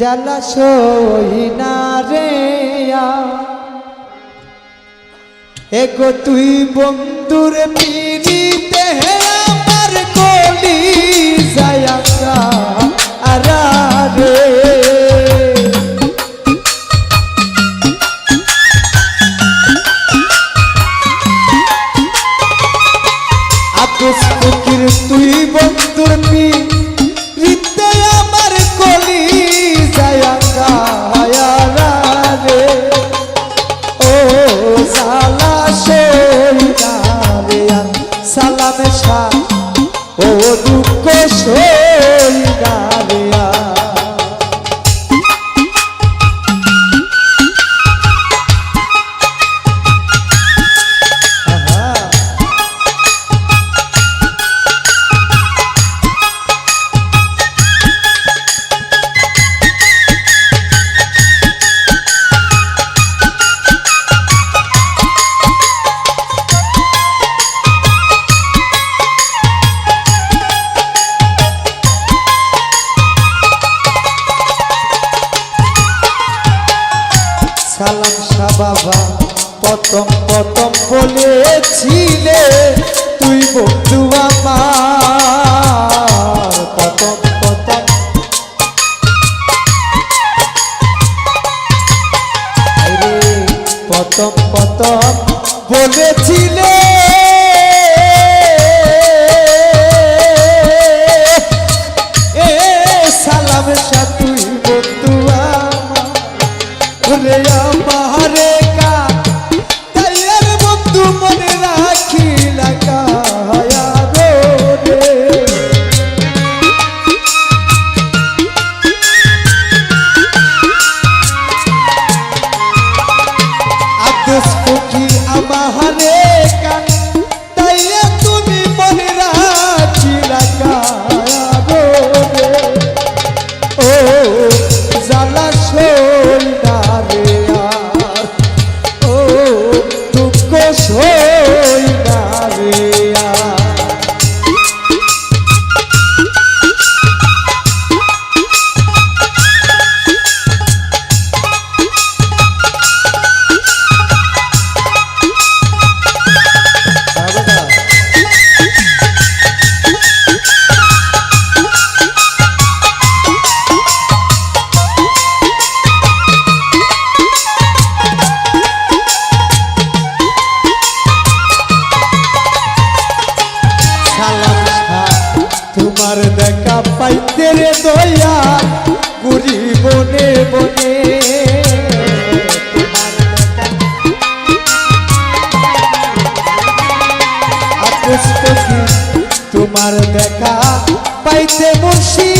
জলাশয় এগো তুই বন্ধুর পি বাবা প্রথম প্রথম বলেছিলে তুই বন্ধু আমার। প্রথম প্রথম। প্রথম প্রথম বলেছিলে তেরে দয়া গুরি বনে বনে তোমার দেখা পাইতে বসি?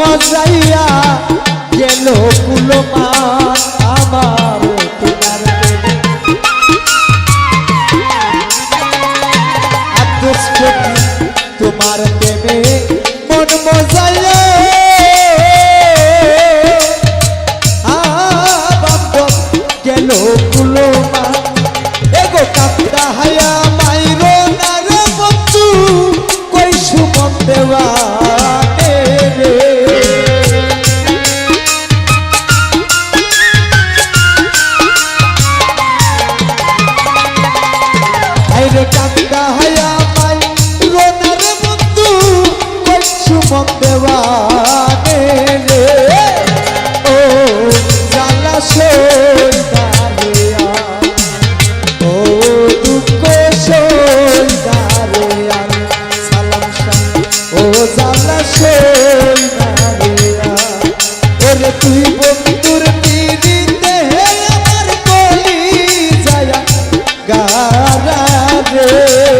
মজাইয়া গেল কুলমান আমার তোমার I don't গারা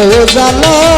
সইদা